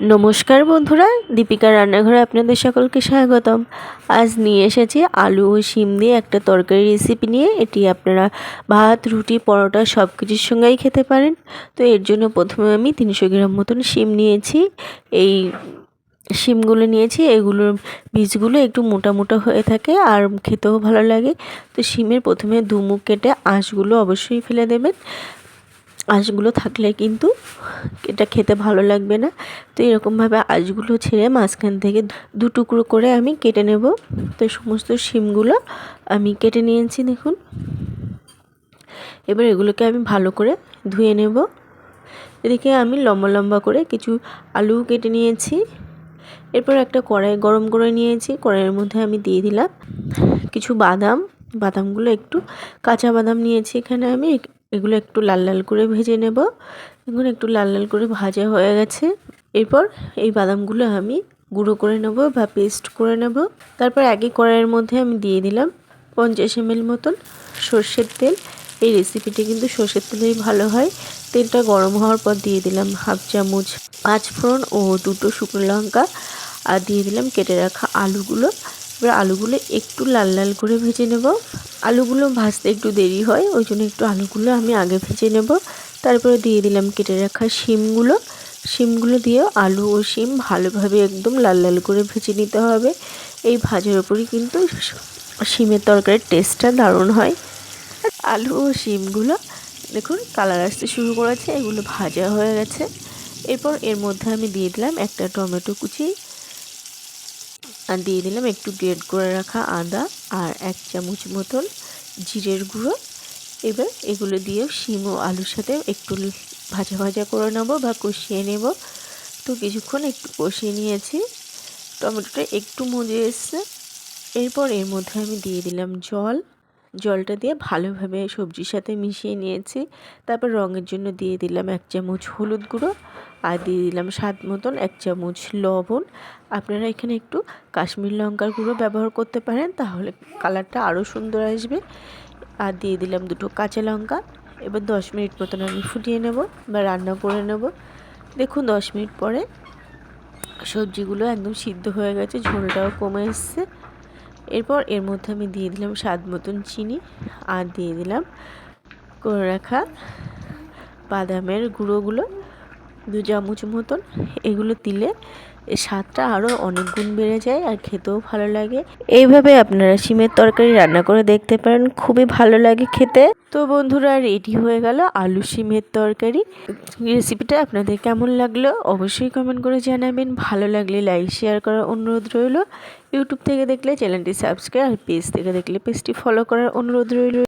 নমস্কার বন্ধুরা দীপিকা রান্নাঘরে আপনাদের সকলকে স্বাগতম। আজ নিয়ে এসেছি আলু ও শিম দিয়ে একটা তরকারি রেসিপি নিয়ে। এটি আপনারা ভাত, রুটি, পরোটা সব কিছুর সঙ্গেই খেতে পারেন। তো এর জন্য প্রথমে আমি তিনশো গ্রাম মতন শিম নিয়েছি। এই শিমগুলো নিয়েছি, এগুলোর বীজগুলো একটু মোটা মোটা হয়ে থাকে আর খেতেও ভালো লাগে। তো শিমের প্রথমে দুমুখ কেটে আঁশগুলো অবশ্যই ফেলে দেবেন। আঁশগুলো থাকলে কিন্তু এটা খেতে ভালো লাগবে না। তো এরকমভাবে আঁশগুলো ছেড়ে মাঝখান থেকে দু টুকরো করে আমি কেটে নেব। তো সমস্ত শিমগুলো আমি কেটে নিয়েছি, দেখুন। এবার এগুলোকে আমি ভালো করে ধুয়ে নেব। এদিকে আমি লম্বা লম্বা করে কিছু আলু কেটে নিয়েছি। এরপর একটা কড়াই গরম করে নিয়েছি। কড়াইয়ের মধ্যে আমি দিয়ে দিলাম কিছু বাদাম। বাদামগুলো একটু কাঁচা বাদাম নিয়েছি এখানে আমি। এগুলো একটু লাল লাল করে ভেজে নেব। এগুলো একটু লাল লাল করে ভাজা হয়ে গেছে। এরপর এই বাদামগুলো আমি গুঁড়ো করে নেব বা পেস্ট করে নেব। তারপর একই কড়াইয়ের মধ্যে আমি দিয়ে দিলাম পঞ্চাশ এমএল মতন সর্ষের তেল। এই রেসিপিটি কিন্তু সর্ষের তেলেই ভালো হয়। তেলটা গরম হওয়ার পর দিয়ে দিলাম হাফ চামচ পাঁচ ফোড়ন ও দুটো শুকনো লঙ্কা। আর দিয়ে দিলাম কেটে রাখা আলুগুলো। এবার আলুগুলো একটু লাল লাল করে ভেজে নেব। আলুগুলো ভাজতে একটু দেরি হয়, ওই জন্য একটু আলুগুলো আমি আগে ভেজে নেব। তারপরে দিয়ে দিলাম কেটে রাখা শিমগুলো। শিমগুলো দিয়ে আলু ও শিম ভালোভাবে একদম লাল লাল করে ভেজে নিতে হবে। এই ভাজার ওপরই কিন্তু শিমের তরকারির টেস্টটা দারুণ হয়। আলু ও শিমগুলো, দেখুন কালার আসতে শুরু করেছে, এগুলো ভাজা হয়ে গেছে। এরপর এর মধ্যে আমি দিয়ে দিলাম একটা টমেটো কুচি আর দিয়ে দিলাম একটু গ্রেড করে রাখা আদা আর এক চামচ মতন জিরের গুঁড়ো। এবার এগুলো দিয়ে শিম ও আলুর সাথে একটু ভাজা ভাজা করে নেব বা কষিয়ে নেব। তো কিছুক্ষণ একটু কষিয়ে নিয়েছি। টমেটোটা একটু মজে এসছে। এরপর এর মধ্যে আমি দিয়ে দিলাম জল। জলটা দিয়ে ভালোভাবে সবজির সাথে মিশিয়ে নিয়েছি। তারপর রঙের জন্য দিয়ে দিলাম এক চামচ হলুদ গুঁড়ো আর দিয়ে দিলাম স্বাদ মতন এক চামচ লবণ। আপনারা এখানে একটু কাশ্মীর লঙ্কার গুঁড়ো ব্যবহার করতে পারেন, তাহলে কালারটা আরও সুন্দর আসবে। আর দিয়ে দিলাম দুটো কাঁচা লঙ্কা। এবার দশ মিনিট মতন আমি ফুটিয়ে নেব বা রান্না করে নেব। দেখুন, দশ মিনিট পরে সবজিগুলো একদম সিদ্ধ হয়ে গেছে, ঝোলটাও কমে এসছে। এরপর এর মধ্যে আমি দিয়ে দিলাম স্বাদ মতন চিনি আর দিয়ে দিলাম করে রাখা বাদামের গুঁড়োগুলো দু চামচ মতন এগুলো দিলে স্বাদটা আরও অনেক গুণ বেড়ে যায় আর খেতেও ভালো লাগে। এইভাবে আপনারা শিমের তরকারি রান্না করে দেখতে পারেন, খুবই ভালো লাগে খেতে। তো বন্ধুরা, রেডি হয়ে গেল আলু শিমের তরকারি। রেসিপিটা আপনাদের কেমন লাগল অবশ্যই কমেন্ট করে জানাবেন। ভালো লাগলে লাইক, শেয়ার করার অনুরোধ রইল। ইউটিউব থেকে দেখলে চ্যানেলটি সাবস্ক্রাইব, আর পেজ থেকে দেখলে পেজটি ফলো করার অনুরোধ রইল।